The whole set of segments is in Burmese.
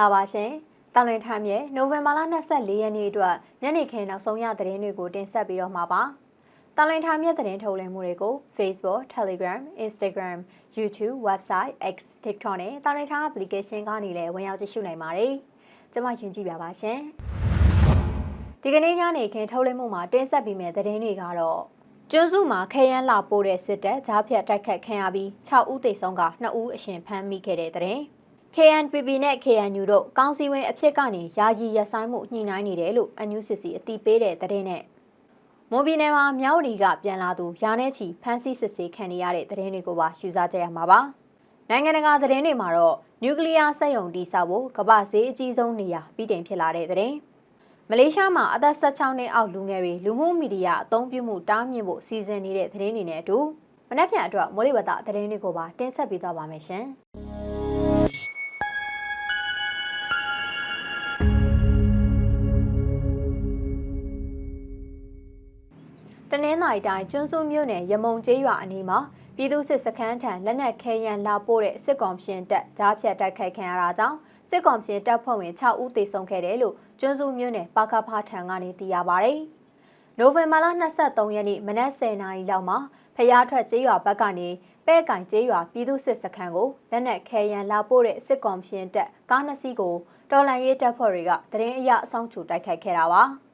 ္ဂလာပါရှင်။တောင်လွင်ထိုင်းရဲ့နိုဝင်ဘာလ24ရက်နေ့အတွက်ညနေခင်းနောက်ဆုံးရသတင်းတွေကိုတင်ဆက်ပြီးတော့မှာပါ။တောင်လွင်ထိုင်းရဲ့သတင်းထုတ်လွှင့်မှုတွေကို Facebook, Telegram, Instagram, YouTube, Website, X, TikTok နဲ့တောင်လွင်ထိုင်း application ကနေလည်းဝင်ရောက်ကြည့်ရှုနိုင်ပါတယ်။ကျွန်မယဉ်ကြည်ပါပါရှင်။ဒီကနေ့ညနေခင်းထုတ်လွှင့်မှုမှာတင်ဆက်ပြီးမယ့်သတင်းတွေကတော့ကျွန်းစုမှာခရမ်းလာပို့တဲ့စစ်တပ်ဂျားဖြတ်တိုက်ခတ်ခံရပြီး6ဦးသေဆုံးက2ဦးအရှင်ဖမ်းမိခဲ့တဲ့တဲ့ KNPP နဲ့ KNU တို့ကောင်းစီဝင်အဖြစ်ကနေယာယီရပ်ဆိုင်းမှုညှိနှိုင်းနေတယ်လို့ NUCC အတိပေးတဲ့သတင်းနဲ့မွန်ပြည်နယ်မှာမြောက်ရီကပြန်လာသူရာနဲ့ချီဖမ်းဆီးစစ်ဆေးခံနေရတဲ့သတင်းတွေကိုပါရှုစားကြရမှာပါ။နိုင်ငံတကာသတင်းတွေမှာတော့နျူကလ িয়ার စက်ရုံတိစောက်ဖို့ကမ္ဘာဈေးအကြီးဆုံးနေရာပြီးတင်ဖြစ်လာတဲ့သတင်း။မလေးရှားမှာအသက်16နှစ်အောက်လူငယ်တွေလူမှုမီဒီယာအသုံးပြုမှုတားမြစ်ဖို့စီစဉ်နေတဲ့သတင်းတွေနဲ့အတူမနက်ဖြန်အတွက်မိုးလေဝသသတင်းတွေကိုပါတင်ဆက်ပေးသွားပါမယ်ရှင်။ င်္သာရီတိုင်းကျွန်းစုမြို့နယ်ရမုံကျေးရွာအနီးမှာပြည်သူစစ်စခန်းထံလက်နက်ခဲယမ်းလာပို့တဲ့စစ်ကောင်ရှင်တပ်ကြားဖြတ်တိုက်ခိုက်ခံရတာကြောင့်စစ်ကောင်ရှင်တပ်ဖွဲ့ဝင်6ဦးသေဆုံးခဲ့တယ်လို့ကျွန်းစုမြို့နယ်ပါကဖာထံကနေသိရပါဗျ။နိုဝင်ဘာလ23ရက်နေ့မနက်10:00နာရီလောက်မှာဖျားထွက်ကျေးရွာဘက်ကနေပဲ့ကင်ကျေးရွာပြည်သူစစ်စခန်းကိုလက်နက်ခဲယမ်းလာပို့တဲ့စစ်ကောင်ရှင်တပ်ကားနှစ်စီးကိုတော်လန်ရေးတပ်ဖွဲ့တွေကတရင်အရအဆောင်ချူတိုက်ခိုက်ခဲ့တာပါ။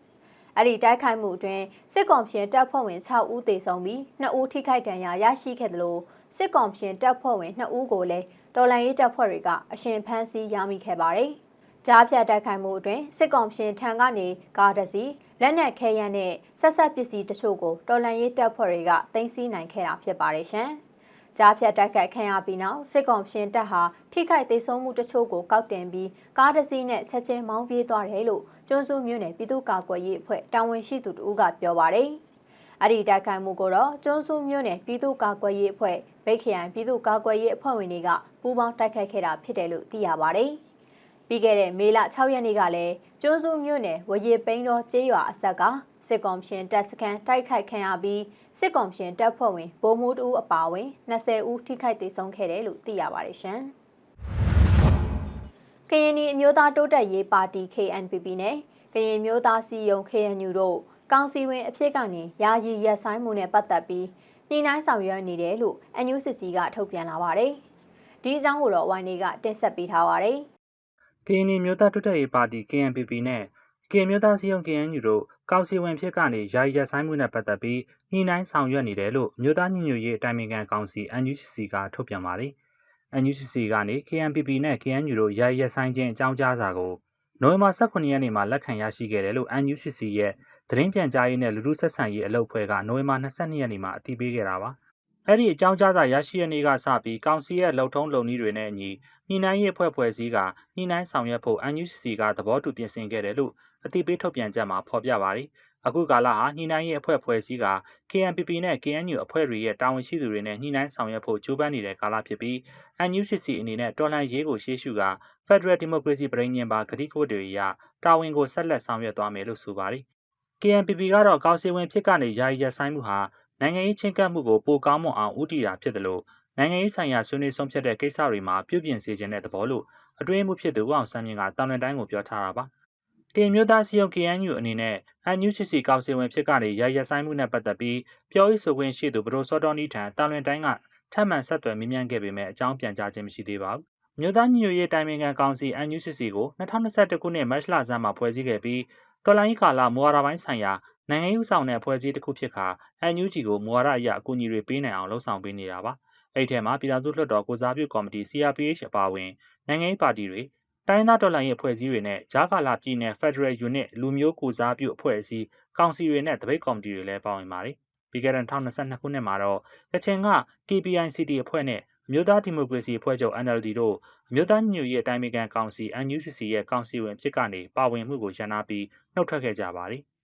အဲ့ဒီတိုက်ခိုက်မှုအတွင်းစစ်ကောင်ရှင်တပ်ဖွဲ့ဝင်6ဦးသေဆုံးပြီး2ဦးထိခိုက်ဒဏ်ရာရရှိခဲ့တယ်လို့စစ်ကောင်ရှင်တပ်ဖွဲ့ဝင်2ဦးကိုလည်းတော်လန်ရေးတပ်ဖွဲ့တွေကအရှင်ဖမ်းဆီးရမိခဲ့ပါတယ်။ကြားဖြတ်တိုက်ခိုက်မှုအတွင်းစစ်ကောင်ရှင်ထံကနေကားတစ်စီးလက်နက်ခဲယမ်းနဲ့ဆက်ဆက်ပစ္စည်းတချို့ကိုတော်လန်ရေးတပ်ဖွဲ့တွေကတင်စီနိုင်ခဲ့တာဖြစ်ပါတယ်ရှင်။ ကြားဖြတ်တိုက်ခိုက်ခံရပြီးနောက်စစ်ကောင်ရှင်တပ်ဟာထိခိုက်သေးဆုံးမှုတချို့ကိုကောက်တင်ပြီးကားတစ်စီးနဲ့ချက်ချင်းမောင်းပြေးသွားတယ်လို့ကျွန်းစုမြို့နယ်ပြည်သူ့ကာကွယ်ရေးအဖွဲ့တာဝန်ရှိသူတို့ကပြောပါတယ်။အဲ့ဒီတိုက်ခိုက်မှုကိုတော့ကျွန်းစုမြို့နယ်ပြည်သူ့ကာကွယ်ရေးအဖွဲ့ဗိတ်ခရိုင်ပြည်သူ့ကာကွယ်ရေးအဖွဲ့ဝင်တွေကပူးပေါင်းတိုက်ခိုက်ခဲ့တာဖြစ်တယ်လို့သိရပါတယ်။ပြီးခဲ့တဲ့မေလ6ရက်နေ့ကလည်းကျွန်းစုမြို့နယ်ဝရေပိန်းတော်ကျေးရွာအဆက်က စစ်ကောင်ရှင်တပ်စခန်းတိုက်ခိုက်ခံရပြီးစစ်ကောင်ရှင်တပ်ဖွဲ့ဝင်ဗိုလ်မှူးတူအပါအဝင်20ဦးထိခိုက်ဒေဆုံးခဲ့တယ်လို့သိရပါတယ်ရှင်။ကရင်နီအမျိုးသားတိုးတက်ရေးပါတီ KNPP နဲ့ကရင်မျိုးသားစီယုံ KNU တို့ကောင်စီဝင်အဖြစ်ကနေယာယီရက်ဆိုင်မှုနဲ့ပတ်သက်ပြီးညှိနှိုင်းဆောင်ရွက်နေတယ်လို့ NUCC ကထုတ်ပြန်လာပါတယ်။ဒီအကြောင်းကိုတော့ YNE ကတင်ဆက်ပေးထားပါတယ်။ကရင်နီမျိုးသားတွတ်တက်ရေးပါတီ KNPP နဲ့ကရင်မျိုးသားစည်းရုံး KNU တို့ ကောက်စီဝင်ဖြစ်ကနေယာယီရပ်ဆိုင်းမှုနဲ့ပတ်သက်ပြီးညှိနှိုင်းဆောင်ရွက်နေတယ်လို့မျိုးသားညီညွတ်ရေးအတိုင်ပင်ခံကောင်စီ NUCC ကထုတ်ပြန်ပါတယ်။ NUCC ကနေ KNPP နဲ့ KNU တို့ယာယီရပ်ဆိုင်းခြင်းအကြောင်းကြားစာကိုနိုဝင်ဘာ18ရက်နေ့မှာလက်ခံရရှိခဲ့တယ်လို့ NUCC ရဲ့သတင်းပြန်ကြားရေးနဲ့လူထုဆက်ဆံရေးအလုပ်အဖွဲ့ကနိုဝင်ဘာ22ရက်နေ့မှာအတည်ပြုခဲ့တာပါ။ အဲ့ဒီအကြောင်းကြားစာရရှိရနေ့ကစပြီးကောင်စီရဲ့လုံထုံးလုံနည်းတွေနဲ့အညီညှိနှိုင်းရေးအဖွဲ့ဖွဲ့စည်းကညှိနှိုင်းဆောင်ရွက်ဖို့ NUCC ကသဘောတူပြင်ဆင်ခဲ့တယ်လို့အသိပေးထုတ်ပြန်ချက်မှာဖော်ပြပါတယ်။အခုကာလဟာညှိနှိုင်းရေးအဖွဲ့ဖွဲ့စည်းက KNPP နဲ့ KNU အဖွဲ့တွေရဲ့တာဝန်ရှိသူတွေနဲ့ညှိနှိုင်းဆောင်ရွက်ဖို့ကြိုးပမ်းနေတဲ့ကာလဖြစ်ပြီး NUCC အနေနဲ့တော်လှန်ရေးကိုရှေ့ရှုက Federal Democracy ပြည်ညင်ပါဂတိကဝတ်တွေအရတာဝန်ကိုဆက်လက်ဆောင်ရွက်သွားမယ်လို့ဆိုပါတယ်။ KNPP ကတော့ကောက်စီဝင်ဖြစ်ကနေယာယီရပ်ဆိုင်းမှုဟာ နိုင်ငံရေးချင်းကပ်မှုကိုပိုကောင်းမွန်အောင်ဦးတည်တာဖြစ်တယ်လို့နိုင်ငံရေးဆိုင်ရာဆွေးနွေးဆုံးဖြတ်တဲ့ကိစ္စတွေမှာပြုပြင်စေခြင်းတဲ့သဘောလို့အတွင်းမှုဖြစ်သူအောင်ဆန်းမြင့်ကတာဝန်တိုင်းကိုပြောထားတာပါ။ကင်မျိုးသားစီယုံ KNU အနေနဲ့ NUCC ကောက်စီဝင်ဖြစ်ကနေရရဆိုင်မှုနဲ့ပတ်သက်ပြီးပြောရေးဆိုခွင့်ရှိသူဘရိုစောတော်နီထံတာဝန်တိုင်းကထပ်မံဆက်သွယ်မေးမြန်းခဲ့ပေမဲ့အကြောင်းပြန်ကြားခြင်းမရှိသေးပါဘူး။မြို့သားညညရေးတိုင်ပင်ခံကောင်စီ NUCC ကို2021ခုနှစ်မတ်လဆန်းမှာဖွဲ့စည်းခဲ့ပြီးတော်လိုင်းကာလမူဝါဒပိုင်းဆိုင်ရာ နိုင်ငံရေးဆောင်တဲ့ဖွဲ့စည်းတစ်ခုဖြစ်ခါ NUG ကိုမူဝါဒအရအကူအညီတွေပေးနိုင်အောင်လှုံ့ဆော်ပေးနေတာပါ။အဲ့ဒီထဲမှာပြည်ထောင်စုလွှတ်တော်ကိုစားပြုကော်မတီ CRPH အပါအဝင်နိုင်ငံရေးပါတီတွေတိုင်းသားတော်လှန်ရေးအဖွဲ့အစည်းတွေနဲ့ဂျာကာလာပြည်နယ် Federal Unit လူမျိုးကိုစားပြုအဖွဲ့အစည်းကောင်စီတွေနဲ့တပိတ်ကော်မတီတွေလည်းပါဝင်ပါတယ်။ပြီးခဲ့တဲ့2022ခုနှစ်မှာတော့ကချင်က KPICT အဖွဲ့နဲ့အမျိုးသားဒီမိုကရေစီအဖွဲ့ချုပ် NLD တို့အမျိုးသားညွတ်ရေးအတိုင်းအမြံကောင်စီ NUCC ရဲ့ကောင်စီဝင်ဖြစ်ကနေပါဝင်မှုကိုရန်နာပြီးနှုတ်ထွက်ခဲ့ကြပါတယ်။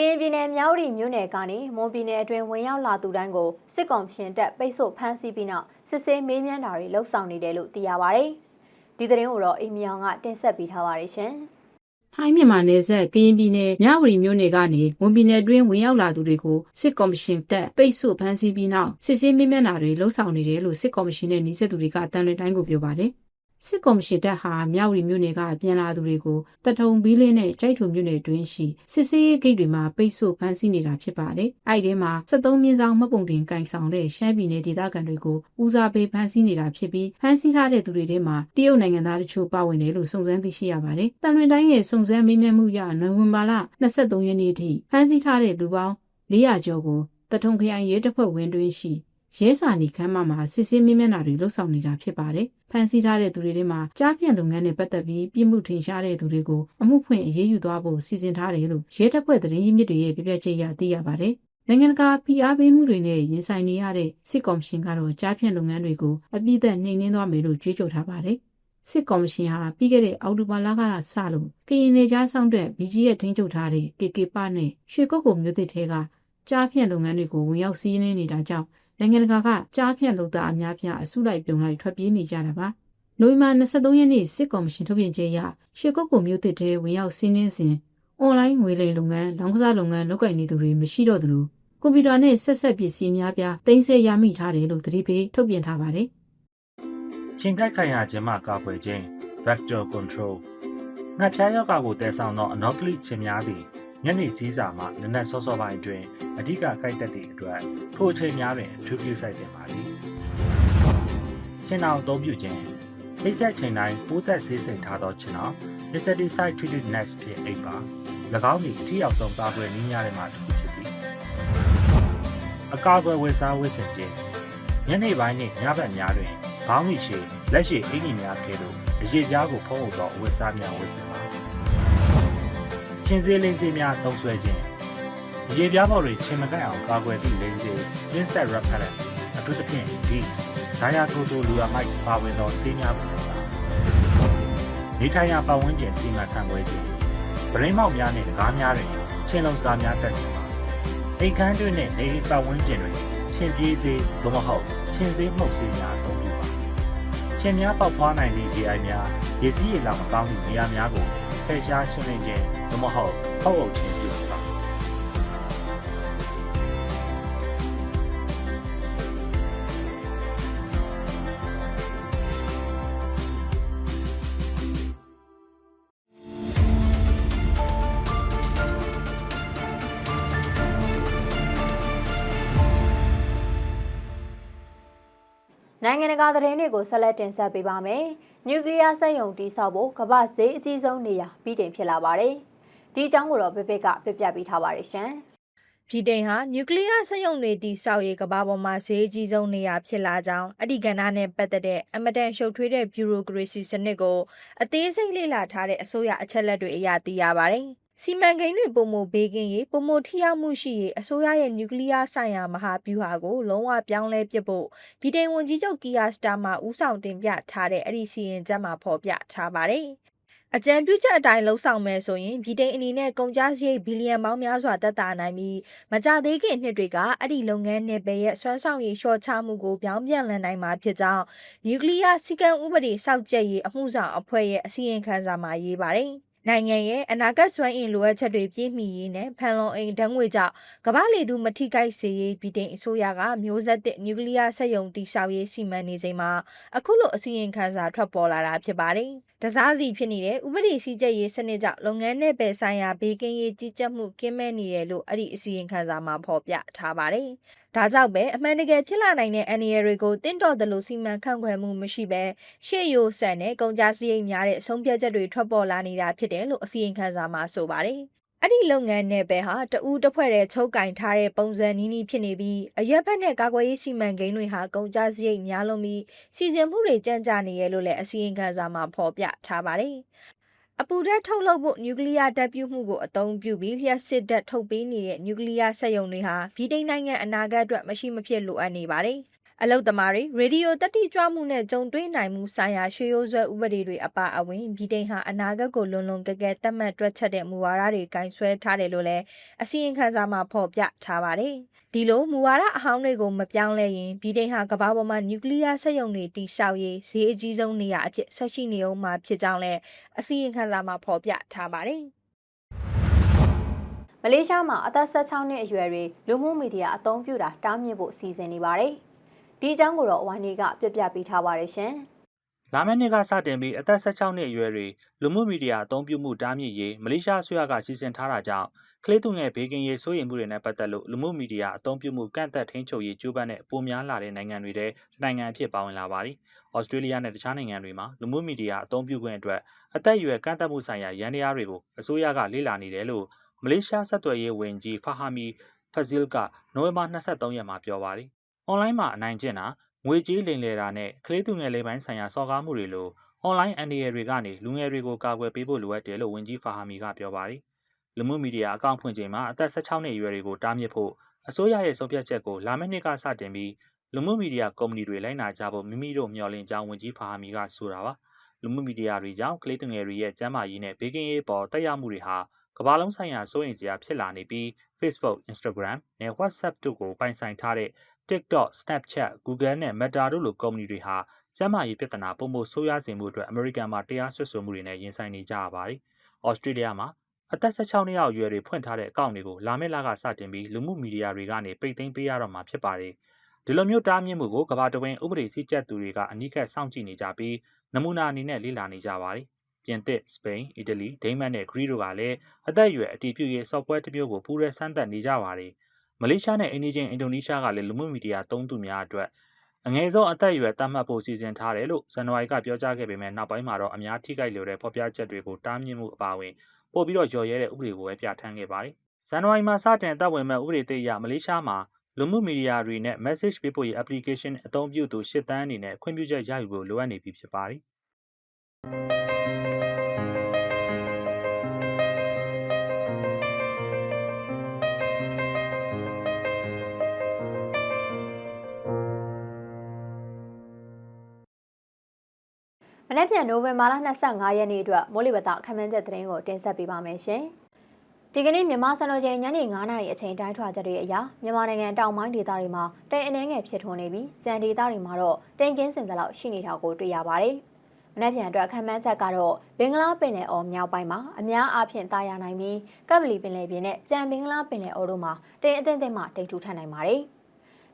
ကရင်ပြည်နယ်မြောက်ရီမြို့နယ်ကနေမွန်ပြည်နယ်အတွင်းဝင်ရောက်လာသူတိုင်းကိုစစ်ကောင်ရှင်တပ်ပိတ်ဆို့ဖမ်းဆီးပြီးနောက်စစ်ဆေးမေးမြန်းတာတွေလှုပ်ဆောင်နေတယ်လို့သိရပါဗျ။ဒီသတင်းကိုတော့အိမ်မြောင်ကတင်ဆက်ပေးထားပါတယ်ရှင်။ထိုင်းမြန်မာနယ်စပ်ကရင်ပြည်နယ်မြဝတီမြို့နယ်ကနေဝန်ပြည်နယ်တွင်းဝင်ရောက်လာသူတွေကိုစစ်ကော်မရှင်တပ်ပိတ်ဆို့ဖမ်းဆီးပြီးနောက်စစ်ဆေးမေးမြန်းတာတွေလှုပ်ဆောင်နေတယ်လို့စစ်ကော်မရှင်နဲ့နှိစက်သူတွေကတန်လွင်တိုင်းကိုပြောပါတယ်။ စစ်ကော်မရှင်တပ်ဟာမြောက်ရီမြို့နယ်ကပြန်လာသူတွေကိုတထုံဘီလင်းနဲ့ကြိုက်ထုံမြို့နယ်တွင်းရှိစစ်စေးရေးဂိတ်တွေမှာပိတ်ဆို့ဖမ်းဆီးနေတာဖြစ်ပါတယ်။အဲ့ဒီမှာ73မြင်းဆောင်မှတ်ပုံတင်ကင်ဆောင်တဲ့ရှမ်းပြည်နယ်ဒေသခံတွေကိုဦးစားပေးဖမ်းဆီးနေတာဖြစ်ပြီးဖမ်းဆီးထားတဲ့သူတွေထဲမှာတရုတ်နိုင်ငံသားတချို့ပါဝင်တယ်လို့စုံစမ်းသိရှိရပါတယ်။တန်လွင်တိုင်းရဲ့စုံစမ်းမေးမြန်းမှုရနိုဝင်ဘာလ23ရက်နေ့ထိဖမ်းဆီးထားတဲ့လူပေါင်း400ကျော်ကိုတထုံခရိုင်ရဲတပ်ဖွဲ့ဝင်တွင်းရှိ ရဲစာနီခမ်းမမှာစစ်ဆေးမေးမြန်းတာတွေလှုပ်ဆောင်နေတာဖြစ်ပါတယ်။ဖမ်းဆီးထားတဲ့သူတွေထဲမှာကြားဖြန့်လုပ်ငန်းနဲ့ပတ်သက်ပြီးပြစ်မှုထင်ရှားတဲ့သူတွေကိုအမှုဖွင့်အရေးယူသွားဖို့စီစဉ်ထားတယ်လို့ရဲတပ်ဖွဲ့သတင်းရင်းမြစ်တွေရဲ့ပြပြချက်အရသိရပါတယ်။နိုင်ငံတကာဖိအားပေးမှုတွေနဲ့ရင်ဆိုင်နေရတဲ့စစ်ကော်မရှင်ကတော့ကြားဖြန့်လုပ်ငန်းတွေကိုအပြည့်အသက်နှိမ်နင်းသွားမယ်လို့ကြွေးကြော်ထားပါတယ်။စစ်ကော်မရှင်ဟာပြီးခဲ့တဲ့အောက်တိုဘာလကစလို့ကရင်နယ်ကြားဆောင်တဲ့ BG ရဲ့ထိန်းချုပ်ထားတဲ့ KK ပနဲ့ရွှေကုတ်ကုံမြို့သစ်ထဲက ကြားဖြန့်လုပ်ငန်းတွေကိုဝင်ရောက်စီးနင်းနေတာကြောင့်နိုင်ငံတကာကကြားဖြန့်လုပ်သားအများပြားအစုလိုက်ပြုံလိုက်ထွက်ပြေးနေကြတာပါ။နိုဝင်ဘာ23ရက်နေ့စစ်ကော်မရှင်ထုတ်ပြန်ကြေအရရွှေကုတ်ကုံမြို့သစ်ထဲဝင်ရောက်စီးနင်းစဉ်အွန်လိုင်းငွေလိမ်လုပ်ငန်းလောင်းကစားလုပ်ငန်းလုပ်ကိုင်နေသူတွေမရှိတော့သလိုကွန်ပျူတာနဲ့ဆက်ဆက်ပစ္စည်းများပြားတင်ဆက်ရမိထားတယ်လို့သတိပေးထုတ်ပြန်ထားပါတယ်။ချိန်ကိုက်ခိုင်ရခြင်းမှကာကွယ်ခြင်း vector control ငှက်ဖျားယောဂါကိုတည်ဆောင်သော anophili ခြင်းများသည် ညနေစည်းစာမှနနက်စောစောပိုင်းအတွင်းအဓိကကိုက်တက်သည့်အတွက်ထိုအချိန်များတွင်အထူးပြုဆိုင်တင်ပါသည်။ရှင်အောင်အသုံးပြုခြင်းနှိစက်ချိန်တိုင်းပိုးသက်ဆေးစိမ်ထားသောခြင်းအောင် insecticide treated nets ဖြင့်အိပ်ပါ၎င်းသည်အထီးရောက်ဆုံးကာကွယ်နည်းများထဲမှတစ်ခုဖြစ်သည်အကာအကွယ်ဝေစားဝေဆင်ခြင်းညနေပိုင်းနှင့်ညဘက်များတွင်ဘောင်းမီရှိလက်ရှိအင်ကြီးများကဲ့သို့အရေးပြားကိုဖုံးအုပ်သောအဝတ်စားများဝတ်ဆင်ပါ ချင်းစည်းလင်းစည်းများသုံးဆွဲခြင်းအရေးပြားပေါ်တွင်ချင်းမကန့်အောင်ကာကွယ်သည့်လင်းစည်း insect repellent အထူးသဖြင့်ဒီဇာယာထိုတိုလူအမိုက်ပါဝင်သောဆေးများကိုပါနေထိုင်ရာပတ်ဝန်းကျင်စီမံခန့်ခွဲခြင်းဗရင်းမောက်များနှင့်ကားများတွင်ချင်းလုံးကားများတက်ဆင်ပါအိမ်ခန်းတွင်နှင့်နေအိမ်ပတ်ဝန်းကျင်တွင်ချင်းပြေးစေသို့မဟုတ်ချင်းစေးမှုတ်စေးများအသုံးပြုပါချင်းများပေါက်ဖွားနိုင်သည့် GI များရည်စည်းရည်လာမကောင်းသည့်နေရာများကိုဖယ်ရှားရှင်းလင်းခြင်း သို့မဟုတ်ဖောက်အုပ်ခြင်းပြုပါနိုင်ငံတကာသတင်းတွေကိုဆက်လက်တင်ဆက်ပေးပါမယ်။နျူကလ িয়ার စက်ရုံတည်ဆောက်ဖို့ကမ္ဘာဈေးအကြီးဆုံးနေရာပြီးတင်ဖြစ်လာပါတယ်။ ဒီအကြောင်းကိုတော့ပြပကပြပြပေးထားပါတယ်ရှင်။ ဗြိတိန်ဟာနျူကလ িয়ার စက်ရုံတွေတည်ဆောက်ရေးကမ္ဘာပေါ်မှာဈေးအကြီးဆုံးနေရာဖြစ်လာကြောင်းအဲ့ဒီကဏ္ဍနဲ့ပတ်သက်တဲ့အမတန်ရှုပ်ထွေးတဲ့ဘျူရိုကရေစီစနစ်ကိုအသေးစိတ်လေ့လာထားတဲ့အစိုးရအချက်လက်တွေအရသိရပါတယ်။စီမံကိန်းတွေပုံမဘေးကင်းရေးပုံမထိရောက်မှုရှိရေးအစိုးရရဲ့နျူကလ িয়ার ဆိုင်ရာမဟာဗျူဟာကိုလုံးဝပြောင်းလဲပစ်ဖို့ဗြိတိန်ဝန်ကြီးချုပ်ကီယာစတာမာဦးဆောင်တင်ပြထားတဲ့အဲ့ဒီစီရင်ချက်မှာဖော်ပြထားပါတယ်။ အကြံပြုချက်အတိုင်းလှုပ်ဆောင်မယ်ဆိုရင်ဗြိတိန်အနေနဲ့ကုန်ကျစရိတ်ဘီလီယံပေါင်းများစွာတက်တာနိုင်ပြီးမကြသေးခင်နှစ်တွေကအဲ့ဒီလုပ်ငန်းနယ်ပယ်ရဲ့စွမ်းဆောင်ရည်လျှော့ချမှုကိုပြောင်းပြန်လှန်နိုင်မှာဖြစ်ကြောင်းနျူကလ িয়ার စီကံဥပဒေစောင့်ကြပ်ရေးအမှုဆောင်အဖွဲ့ရဲ့အစီရင်ခံစာမှာရေးပါတယ်။ နိုင်ငံရဲ့အနာဂတ်စွမ်းအင်လိုအပ်ချက်တွေပြည့်မီရေးနဲ့ဖန်လုံအိမ်ဓာတ်ငွေကြောင့်ကမ္ဘာလေထုမထိခိုက်စေရေးဗြိတိန်အစိုးရကမျိုးဆက်သစ်နျူကလ িয়ার စက်ရုံတည်ဆောက်ရေးစီမံနေချိန်မှာအခုလိုအစီရင်ခံစာထွက်ပေါ်လာတာဖြစ်ပါတယ်။တစားစီဖြစ်နေတဲ့ဥပဒေစည်းကြပ်ရေးစနစ်ကြောင့်လုပ်ငန်းနယ်ပယ်ဆိုင်ရာဘေးကင်းရေးကြီးကြပ်မှုကင်းမဲ့နေတယ်လို့အဲ့ဒီအစီရင်ခံစာမှာဖော်ပြထားပါတယ်။ဒါကြောင့်ပဲအမှန်တကယ်ဖြစ်လာနိုင်တဲ့အန္တရာယ်တွေကိုတင့်တော်တယ်လို့စီမံခန့်ခွဲမှုမရှိဘဲရှေ့ရိုးဆန်တဲ့ကုန်ကြစရိတ်များတဲ့အဆုံးဖြတ်ချက်တွေထွက်ပေါ်လာနေတာဖြစ်တယ်လို့အစီရင်ခံစာမှာဆိုပါတယ်။အဲ့ဒီလုပ်ငန်းနယ်ပယ်ဟာတဦးတစ်ဖွဲ့တည်းချုပ်ကင်ထားတဲ့ပုံစံနီးနီးဖြစ်နေပြီးအရက်ဘက်နဲ့ကာကွယ်ရေးစီမံကိန်းတွေဟာကုန်ကျစရိတ်များလွန်ပြီးစီစဉ်မှုတွေကြမ်းကြနေရလို့လည်းအစီရင်ခံစာမှာဖော်ပြထားပါတယ်။ အပူဓာတ်ထုတ်လုပ်ဖို့နျူကလ িয়ার ဓာတ်ပြုမှုကိုအသုံးပြုပြီးလျှက်စစ်ဓာတ်ထုတ်ပေးနေတဲ့နျူကလ িয়ার စက်ရုံတွေဟာဗြိတိန်နိုင်ငံအနာဂတ်အတွက်မရှိမဖြစ်လိုအပ်နေပါတယ်။အလုတ်သမားတွေရေဒီယိုတက်တိကြွမှုနဲ့ကြုံတွေ့နိုင်မှုဆိုင်ရာရွှေရိုးဆွဲဥပဒေတွေအပါအဝင်ဗြိတိန်ဟာအနာဂတ်ကိုလွန်လွန်ကဲကဲသတ်မှတ်တွက်ချက်တဲ့မူဝါဒတွေကင်ဆွဲထားတယ်လို့လည်းအစီရင်ခံစာမှာဖော်ပြထားပါတယ်။ ဒီလိုမူဝါဒအဟောင်းတွေကိုမပြောင်းလဲရင်ဗြိတိန်ဟာကမ္ဘာပေါ်မှာနျူကလ িয়ার စက်ရုံတွေတိစောက်ရေးဈေးအကြီးဆုံးနေရာအဖြစ်ဆက်ရှိနေအောင်မှာဖြစ်ကြောင်းလည်းအစီရင်ခံစာမှာဖော်ပြထားပါတယ်။မလေးရှားမှာအသက်16နှစ်အရွယ်တွေလူမှုမီဒီယာအသုံးပြုတာတားမြစ်ဖို့စီစဉ်နေပါတယ်။ဒီအကြောင်းကိုတော့ဝိုင်းနေကပြပြပေးထားပါတယ်ရှင်လာမယ့်နှစ်ကစတင်ပြီးအသက်16နှစ်အရွယ်တွေလူမှုမီဒီယာအသုံးပြုမှုတားမြစ်ရေးမလေးရှားအစိုးရကစီစဉ်ထားတာကြောင့် ကလေးသူငယ်ဘေးကင်းရေးစိုးရိမ်မှုတွေနဲ့ပတ်သက်လို့လူမှုမီဒီယာအသုံးပြုမှုကန့်သက်ထိန်းချုပ်ရေးကြိုးပမ်းတဲ့ပုံများလာတဲ့နိုင်ငံတွေထဲနိုင်ငံအဖြစ်ပါဝင်လာပါတယ်။ဩစတြေးလျနဲ့တခြားနိုင်ငံတွေမှာလူမှုမီဒီယာအသုံးပြုခွင့်အတွက်အသက်အရွယ်ကန့်သက်မှုဆိုင်ရာရန်တရားတွေကိုအစိုးရကလေ့လာနေတယ်လို့မလေးရှားဆက်သွယ်ရေးဝန်ကြီးဖာဟာမီဖဇီလ်ကနိုဝင်ဘာ23ရက်မှာပြောပါတယ်။ online မှာအနိုင်ကျင့်တာငွေကြေးလိမ်လည်တာနဲ့ကလေးသူငယ်လေးပိုင်းဆိုင်ရာစော်ကားမှုတွေလို online အန္တရာယ်တွေကနေလူငယ်တွေကိုကာကွယ်ပေးဖို့လိုအပ်တယ်လို့ဝန်ကြီးဖာဟာမီကပြောပါတယ်။ လူမှုမီဒီယာအကောင့်ဖွင့်ချိန်မှာအသက်16နှစ်အရွယ်တွေကိုတားမြစ်ဖို့အစိုးရရဲ့ဆုံးဖြတ်ချက်ကိုလာမယ့်နှစ်ကစတင်ပြီးလူမှုမီဒီယာကုမ္ပဏီတွေလိုက်နာကြဖို့မိမိတို့မျှော်လင့်ကြောင်းဝန်ကြီးဖာဟာမီကဆိုတာပါ။လူမှုမီဒီယာတွေကြောင့်ကလေးသူငယ်တွေရဲ့ကျန်းမာရေးနဲ့ဘေးကင်းရေးပေါ်တက်ရောက်မှုတွေဟာကမ္ဘာလုံးဆိုင်ရာစိုးရိမ်စရာဖြစ်လာနေပြီး Facebook, Instagram နဲ့ WhatsApp တို့ကိုပိုင်ဆိုင်ထားတဲ့ TikTok, Snapchat, Google နဲ့ Meta တို့လိုကုမ္ပဏီတွေဟာကျန်းမာရေးပြဿနာပုံမှုဆိုးရွားစေမှုအတွက်အမေရိကန်မှာတရားစွဲဆိုမှုတွေနဲ့ရင်ဆိုင်နေကြရပါတယ်။ဩစတြေးလျမှာ အသက်16နှစ်အောက်အရွယ်တွေဖွင့်ထားတဲ့အကောင့်တွေကိုလာမယ့်လကစတင်ပြီးလူမှုမီဒီယာတွေကနေပိတ်သိမ်းပေးရတော့မှာဖြစ်ပါတယ်။ဒီလိုမျိုးတားမြစ်မှုကိုကမ္ဘာတဝင်းဥပဒေစည်းကြပ်သူတွေကအနိကစောင့်ကြည့်နေကြပြီးနမူနာအနေနဲ့လေ့လာနေကြပါတယ်။ပြင်သစ်၊စပိန်၊အီတလီ၊ဒိန်းမတ်နဲ့ဂရိတို့ကလည်းအသက်အရွယ်အတည်ပြုရေး software တစ်မျိုးကိုပူးရဲစမ်းသပ်နေကြပါတယ်။မလေးရှားနဲ့အိန္ဒိယအင်ဒိုနီးရှားကလည်းလူမှုမီဒီယာသုံးသူများအတွက်အငယ်ဆုံးအသက်အရွယ်တတ်မှတ်ဖို့စီစဉ်ထားတယ်လို့ဇန်နဝါရီကပြောကြားခဲ့ပေမဲ့နောက်ပိုင်းမှာတော့အများထိခိုက်လိုတဲ့ဖော်ပြချက်တွေကိုတားမြစ်မှုအပါအဝင် ပို့ပြီးတော့လျော်ရဲတဲ့ဥပဒေကိုပဲပြဋ္ဌာန်းခဲ့ပါတယ်။ဇန်နဝါရီမှာစတင်အသက်ဝင်မဲ့ဥပဒေသစ်အရမလေးရှားမှာလူမှုမီဒီယာတွေနဲ့ message ပေးပို့ရေး application အသုံးပြုသူ၈တန်းအနေနဲ့ခွင့်ပြုချက်ရယူဖို့လိုအပ်နေပြီဖြစ်ပါတယ်။ မနေ့ပြန်နိုဝင်ဘာလ25ရက်နေ့အတွက်မိုးလေဝသခန့်မှန်းချက်သတင်းကိုတင်ဆက်ပေးပါမယ်ရှင်။ဒီကနေ့မြန်မာစံတော်ချိန်ညနေ9:00နာရီအချိန်တိုင်းထွာချက်တွေအရမြန်မာနိုင်ငံတောင်ပိုင်းဒေသတွေမှာတိမ်အနှဲငယ်ဖြစ်ထွန်းနေပြီးကြံဒေသတွေမှာတော့တိမ်ကင်းစင်သလောက်ရှိနေတာကိုတွေ့ရပါတယ်။မနေ့ပြန်အတွက်ခန့်မှန်းချက်ကတော့ဘင်္ဂလားပင်လယ်အော်မြောက်ပိုင်းမှာအများအားဖြင့်တာယာနိုင်ပြီးကပ်ပလီပင်လယ်ပြင်နဲ့ကြံဘင်္ဂလားပင်လယ်အော်တို့မှာတိမ်အသင့်သင့်မှတိမ်ထူထပ်နိုင်ပါတယ်။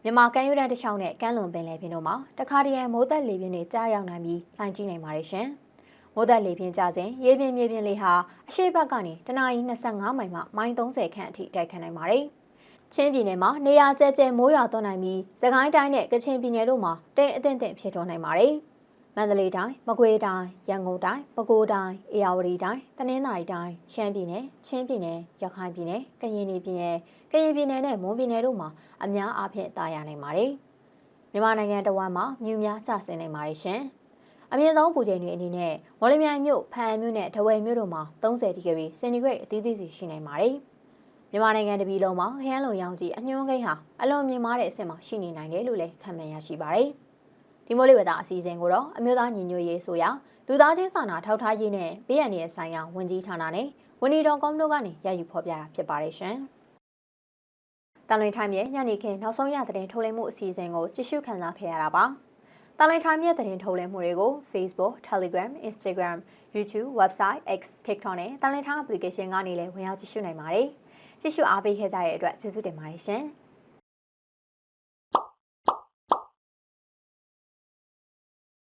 မြန်မာကမ်းရိုးတန်းတစ်လျှောက်နဲ့ကမ်းလွန်ပင်လယ်ပြင်တို့မှာတခါတရံမိုးသက်လေပြင်းတွေကြားရောက်နိုင်ပြီးလှိုင်းကြီးနိုင်ပါတယ်ရှင်။မိုးသက်လေပြင်းကြစဉ်ရေပြင်းမြေပြင်းလေဟာအရှိတ်ဘက်ကနေတနအီ25မိုင်မှမိုင်30ခန့်အထိတိုက်ခတ်နိုင်ပါတယ်။ချင်းပြည်နယ်မှာနေရာကျဲကျဲမိုးရွာသွန်းနိုင်ပြီးစကိုင်းတိုင်းနဲ့ကချင်ပြည်နယ်တို့မှာတိမ်အထင်ထင်ဖြစ်ထွန်းနိုင်ပါတယ်။ မန္တလေးတိုင်းမကွေးတိုင်းရန်ကုန်တိုင်းပဲခူးတိုင်းအေရဝတီတိုင်းတနင်္သာရီတိုင်းရှမ်းပြည်နယ်ချင်းပြည်နယ်ရခိုင်ပြည်နယ်ကရင်ပြည်နယ်ကရင်ပြည်နယ်နဲ့မွန်ပြည်နယ်တို့မှာအများအားဖြင့်တာယာနိုင်ပါတယ်မြန်မာနိုင်ငံတဝမ်းမှာမြူများကျဆင်းနေပါတယ်ရှင်အမြင့်ဆုံးပူချိန်တွေအနေနဲ့မော်လမြိုင်မြို့ဖန်မြို့နဲ့ဒဝယ်မြို့တို့မှာ30ဒီဂရီစင်တီဂရိတ်အသီးသီးစီရှိနိုင်ပါတယ်မြန်မာနိုင်ငံတပြည်လုံးမှာခရမ်းလုံရောင်ကြီးအညွှန်းကိန်းဟာအလွန်မြင့်မားတဲ့အဆင့်မှာရှိနေနိုင်တယ်လို့လည်းခန့်မှန်းရရှိပါတယ်။ ဒီမိုးလေဝသအစီအစဉ်ကိုတော့အမျိုးသားညီညွတ်ရေးဆိုရာလူသားချင်းစာနာထောက်ထားရေးနဲ့ဘေးရန်ရဲ့ဆိုင်ရာဝန်ကြီးဌာနနဲ့ဝန်ကြီးတော်ကောမတို့ကနေရယူဖော်ပြတာဖြစ်ပါတယ်ရှင်။တန်လွင်ထိုင်းရဲ့ညနေခင်းနောက်ဆုံးရသတင်းထုတ်လွှင့်မှုအစီအစဉ်ကိုကြည့်ရှုခံစားခဲ့ရတာပါ။တန်လွင်ထိုင်းရဲ့သတင်းထုတ်လွှင့်မှုတွေကို Facebook, Telegram, Instagram, YouTube, Website, X, TikTok နဲ့တန်လွင်ထိုင်း application ကနေလည်းဝင်ရောက်ကြည့်ရှုနိုင်ပါတယ်။ကြည့်ရှုအားပေးခဲ့ကြတဲ့အတွက်ကျေးဇူးတင်ပါတယ်ရှင်။